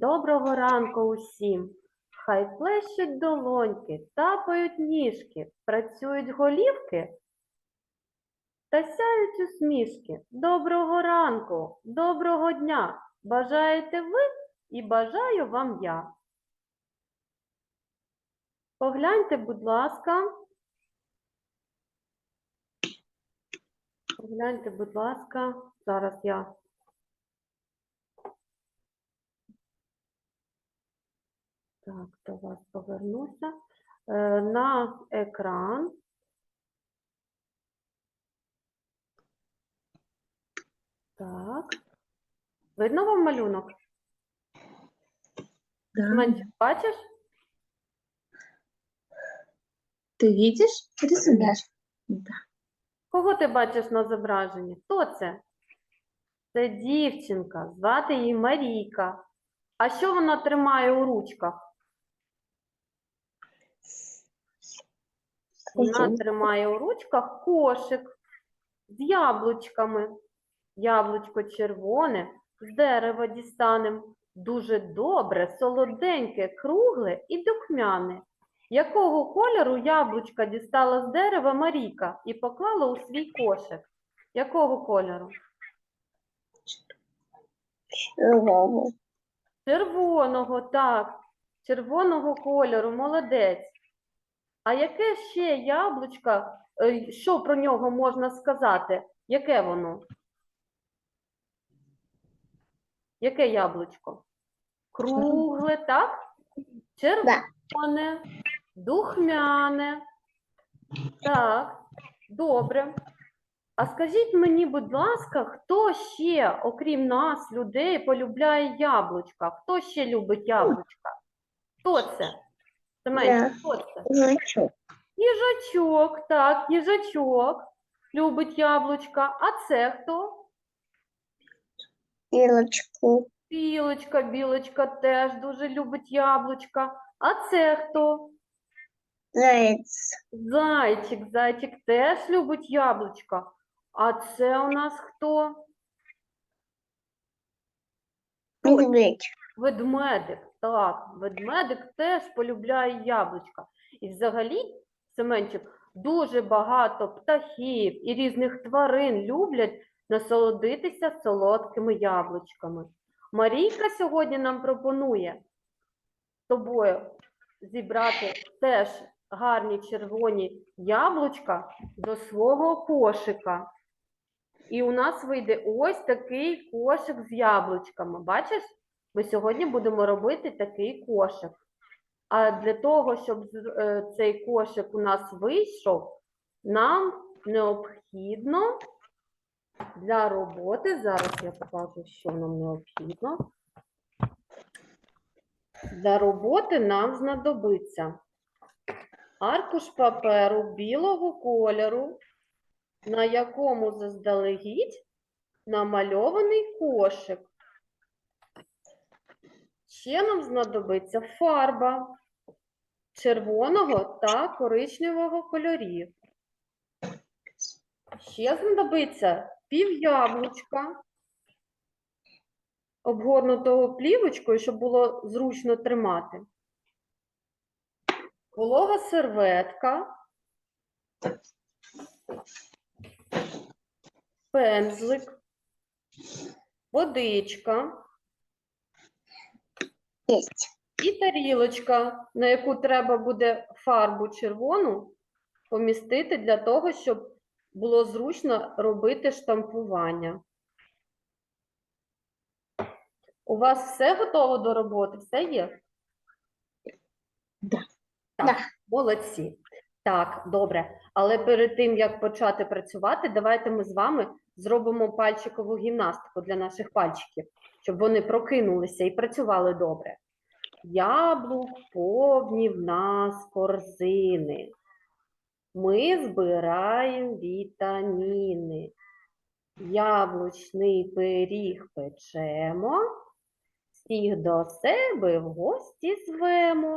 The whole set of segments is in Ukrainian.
Доброго ранку усім. Хай плещуть долоньки, тапають ніжки, працюють голівки та сяють усмішки. Доброго ранку, доброго дня. Бажаєте ви і бажаю вам я. Погляньте, будь ласка. Погляньте, будь ласка. Зараз я Так, до вас повернуся. Е, На екран. Так. Видно вам малюнок? Да. Семенчик, бачиш? Ты видишь? Рисуешь? Да. Кого ти бачиш на зображенні? Хто це? Це дівчинка, звати її Марійка. А що вона тримає у ручках? Вона тримає у ручках кошик з яблучками. Яблучко червоне, з дерева дістанем. Дуже добре, солоденьке, кругле і духмяне. Якого кольору яблучка дістала з дерева Марійка і поклала у свій кошик? Якого кольору? Червоний. Червоного, так. Червоного кольору, молодець. А яке ще яблучко, е, що про нього можна сказати? Яке воно? Яке яблучко? Кругле, так? Червоне, духмяне. Так, добре. А скажіть мені, будь ласка, хто ще, окрім нас, людей, полюбляє яблучка? Хто ще любить яблучка? Хто це? Семенчик, хто це? Їжачок, так, їжачок любить яблучка. А це хто? Білочку. Білочка, білочка теж дуже любить яблучка. А це хто? Заяць. Зайчик, зайчик теж любить яблучка. А це у нас хто? Медведь. Ведмедик. Так, ведмедик теж полюбляє яблучка. І взагалі, Семенчик, дуже багато птахів і різних тварин люблять насолодитися солодкими яблучками. Марійка сьогодні нам пропонує тобою зібрати теж гарні червоні яблучка до свого кошика. І у нас вийде ось такий кошик з яблучками. Бачиш? Ми сьогодні будемо робити такий кошик. А для того, щоб е, цей кошик у нас вийшов, нам необхідно для роботи, зараз я покажу, що нам необхідно. Для роботи нам знадобиться аркуш паперу білого кольору, на якому заздалегідь намальований кошик. Ще нам знадобиться фарба червоного та коричневого кольорів. Ще знадобиться пів яблучка, обгорнутого плівочкою, щоб було зручно тримати. Волога серветка, пензлик, водичка. Есть. І тарілочка, на яку треба буде фарбу червону помістити для того, щоб було зручно робити штампування. У вас все готово до роботи? Все є? Да. Так, Да. молодці. Так, добре. Але перед тим, як почати працювати, давайте ми з вами зробимо пальчикову гімнастику для наших пальчиків, щоб вони прокинулися і працювали добре. Яблук повні в нас корзини. Ми збираємо вітаміни. Яблучний пиріг печемо, всіх до себе в гості звемо.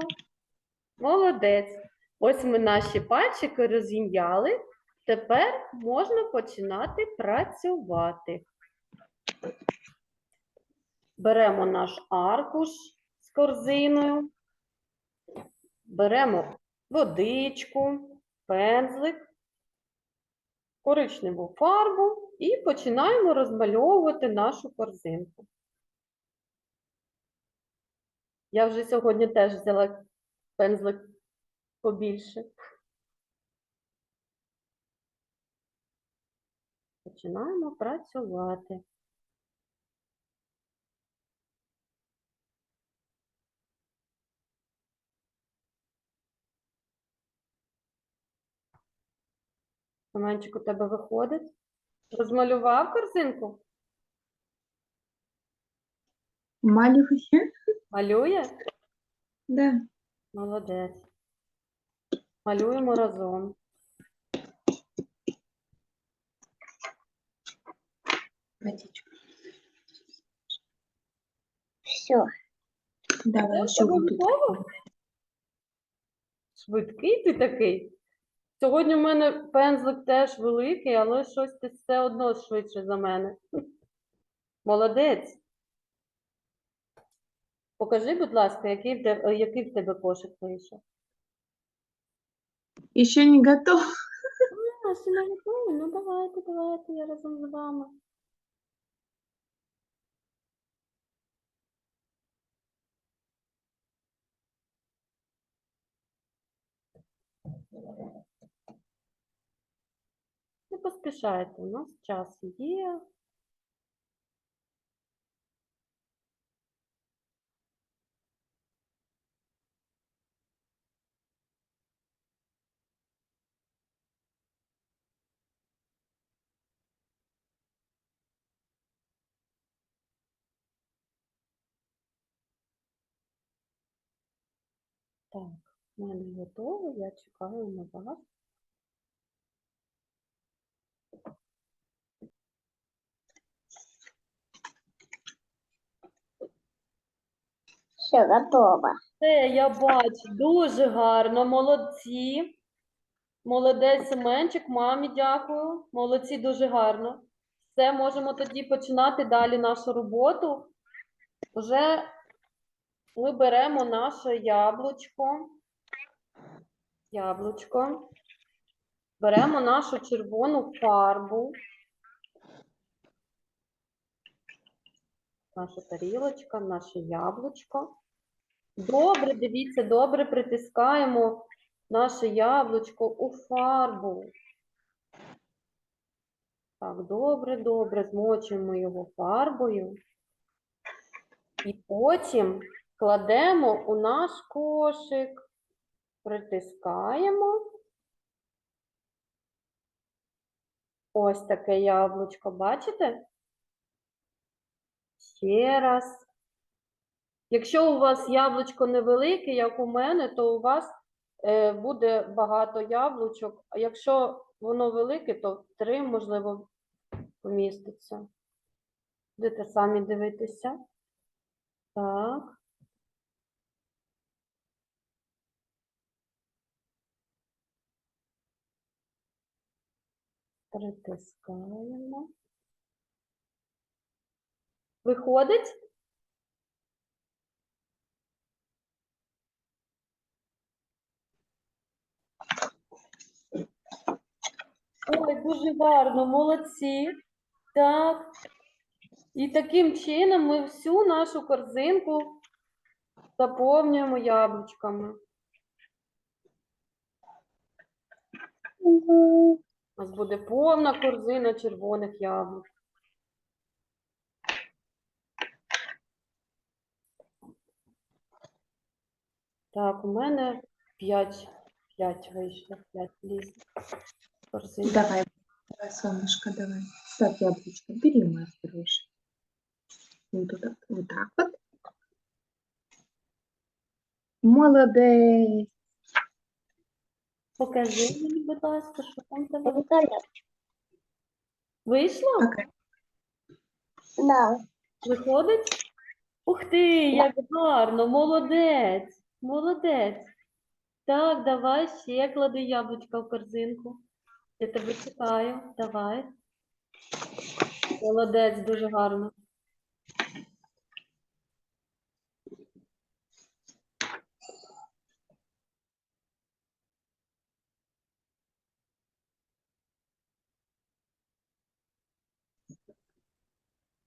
Молодець. Ось ми наші пальчики розім'яли. Тепер можна починати працювати. Беремо наш аркуш з корзиною, беремо водичку, пензлик, коричневу фарбу і починаємо розмальовувати нашу корзинку. Я вже сьогодні теж взяла пензлик побільше. Починаємо працювати. Романчик, у тебе виходить? Розмалював корзинку? Малює? Малює? Да. Молодець. Малюємо разом. Водичку. Все. Давай Все, еще тут. готово? Швидкий ти такий. Сьогодні в мене пензлик теж великий, але щось ти все одно швидше за мене. Молодець. Покажи, будь ласка, який в тебе, який в тебе кошик вийшов. Еще не готов. А, ще не готовий? Ну давайте, давайте, я разом з вами. Не поспішайте, у нас час є. Так, в мене готово, я чекаю на вас. Все готово. Все, я бачу, дуже гарно, молодці. Молодець Семенчик, мамі дякую. Молодці, дуже гарно. Все, можемо тоді починати далі нашу роботу. Вже ми беремо наше яблучко. Яблучко. Беремо нашу червону фарбу. Наша тарілочка, наше яблучко. Добре, дивіться, добре притискаємо наше яблучко у фарбу. Так, добре, добре, змочуємо його фарбою. І потім кладемо у наш кошик, притискаємо. Ось таке яблучко, бачите? Ще раз. Якщо у вас яблучко невелике, як у мене, то у вас е, буде багато яблучок. А якщо воно велике, то три, можливо, поміститься. Будете самі дивитися. Так. Притискаємо. Виходить? Ой, дуже гарно, молодці. Так. І таким чином ми всю нашу корзинку заповнюємо яблучками. У нас буде повна корзина червоних яблук. Так, у мене 5, 5 вийшло, 5 ліз. Корзина. Давай, давай, солнышко, давай. Ставь яблочко. Бери. Вот туда, вот так вот. Молодець. Покажи мені, будь ласка, що там тебе вийшло? Пока. Да. Виходить? Ух ти, як гарно, молодець, молодець. Так, давай ще клади яблучка в корзинку. Я тебе чекаю. Давай. Молодець, дуже гарно.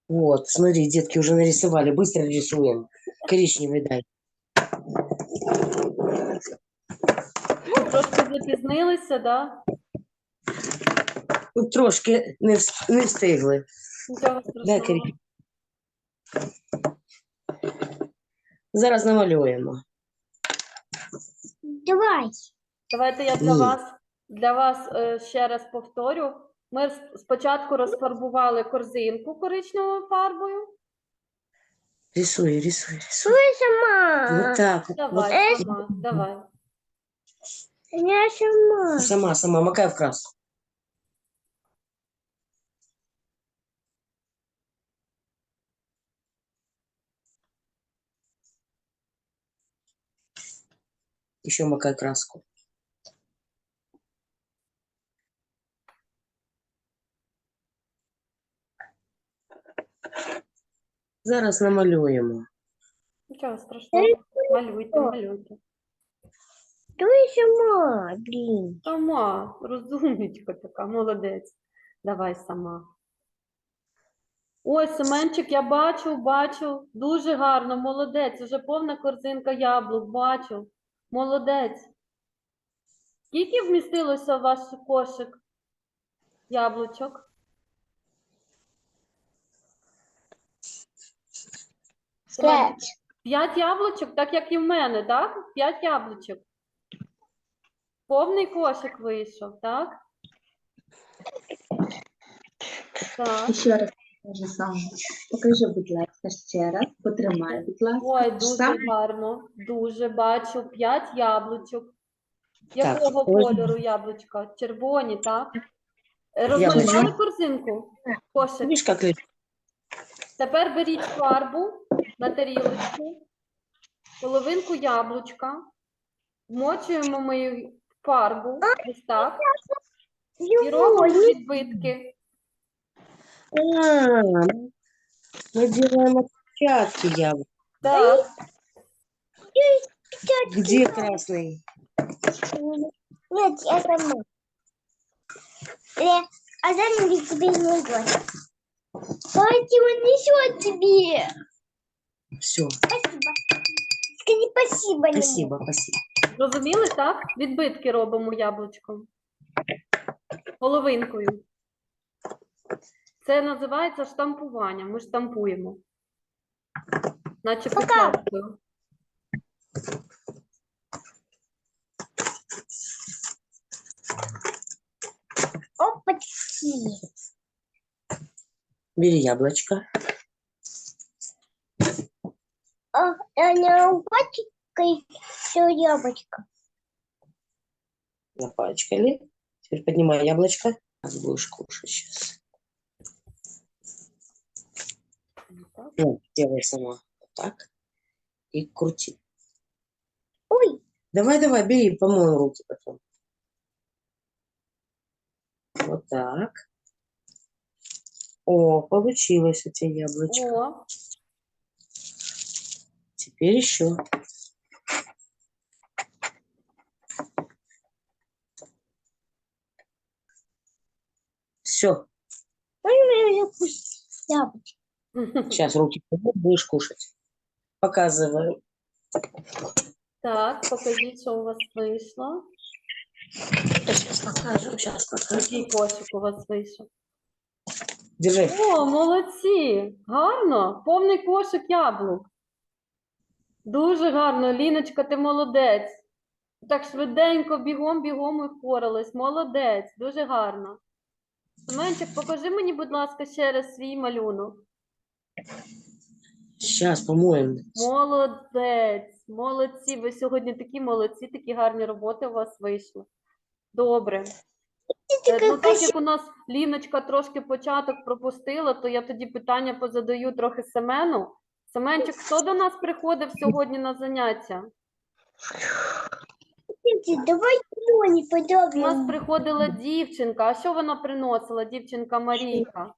Вот, смотри, детки уже нарисовали. Быстро рисуем. Коричневый дай. Трошки запізнилися, да? Ну, трошки не, вс- не встигли. Нічого Дай страшного. коричневий. Зараз намалюємо. Давай. Давайте я для Ні. вас, для вас е, ще раз повторю. Ми спочатку розфарбували корзинку коричневою фарбою. Рисуй, рисуй, рисуй. Сама. Вот так. вот. Давай, сама, давай. Я сама. Сама, сама, макай в краску. Еще макай краску. Зараз намалюємо. Нічого страшного. Малюйте, малюйте. Давай сама, блин. Сама, розумничка така, молодець. Давай сама. Ой, Семенчик, я бачу, бачу. Дуже гарно, молодець. Уже повна корзинка яблук, бачу. Молодець. Скільки вмістилося в ваш кошик яблучок? Пять. П'ять яблучок, так як і в мене, так? П'ять яблучок. Повний кошик вийшов, так? Так. Ще раз покажи сам. Покажи, будь ласка, ще раз. Потримай, будь ласка. Ой, дуже Сам гарно. Дуже бачу. П'ять яблучок. Якого ось- кольору яблучка? Червоні, так? Е, корзинку? Кошик. Видишь, как? Тепер беріть фарбу на тарілочку, половинку яблучка, вмочуємо ми її в фарбу, ось так, і робимо відбитки. А, мы делаем отпечатки яблок. Так, Где красный? Нет, я сама. Э, а зачем тебе не идет? Давайте он несет тебе. Все, Спасибо. Скажи спасибо. спасибо, спасибо. зрозуміли, так? Відбитки робимо яблучком. Половинкою. Це називається штампування. Ми штампуємо. Наче печаткою. Опачки. Бери яблочко. Она упачкой все яблочко. Напачкали. Теперь поднимай яблочко. Будешь кушать сейчас. Ну, делай сама. Вот так. И крути. Ой, Давай, давай, бери, помоем руки потом. Вот так. О, получилось у тебя яблочко. О, Теперь еще. Все, сейчас руки будешь кушать. Показываю. Так, покажіть, що у вас вийшло. Сейчас покажу, сейчас покажу. Який у вас вийшов? Держи. О, молодці! Гарно! Повний кошик яблук. Дуже гарно, Ліночка, ти молодець. Так швиденько, бігом, бігом і впоралась. Молодець, дуже гарно. Семенчик, покажи мені, будь ласка, ще раз свій малюнок. Сейчас помоем. Молодець, молодці. Ви сьогодні такі молодці, такі гарні роботи у вас вийшли. Добре. Е, Ну, так як у нас Ліночка трошки початок пропустила, то я тоді питання позадаю трохи Семену. Семенчик, хто до нас приходив сьогодні на заняття? Давай Тони У нас приходила дівчинка. А що вона приносила, дівчинка Марійка?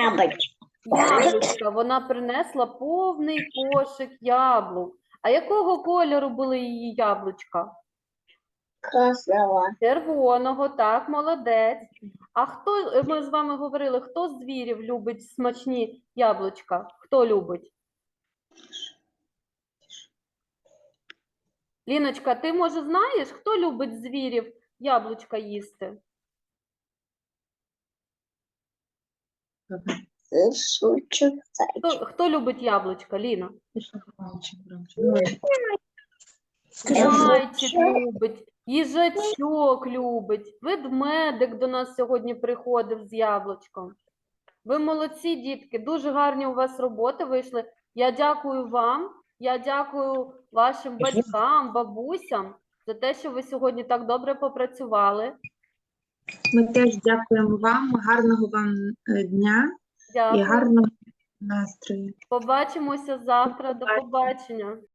Яблочко. Яблучка. Вона принесла повний кошик яблук. А якого кольору були її яблучка? Красава. Червоного, так, молодець. А хто, е, ми з вами говорили, хто з звірів любить смачні яблучка? Хто любить? Ліночка, ти може знаєш, хто любить звірів яблучка їсти? Хто, хто любить яблучка, Ліна? Зайчик любить, їжачок любить, ведмедик до нас сьогодні приходив з яблучком. Ви молодці, дітки, дуже гарні у вас роботи вийшли. Я дякую вам, я дякую вашим батькам, бабусям за те, що ви сьогодні так добре попрацювали. Ми теж дякуємо вам, гарного вам е, дня і гарного настрою. Побачимося завтра. До побачення.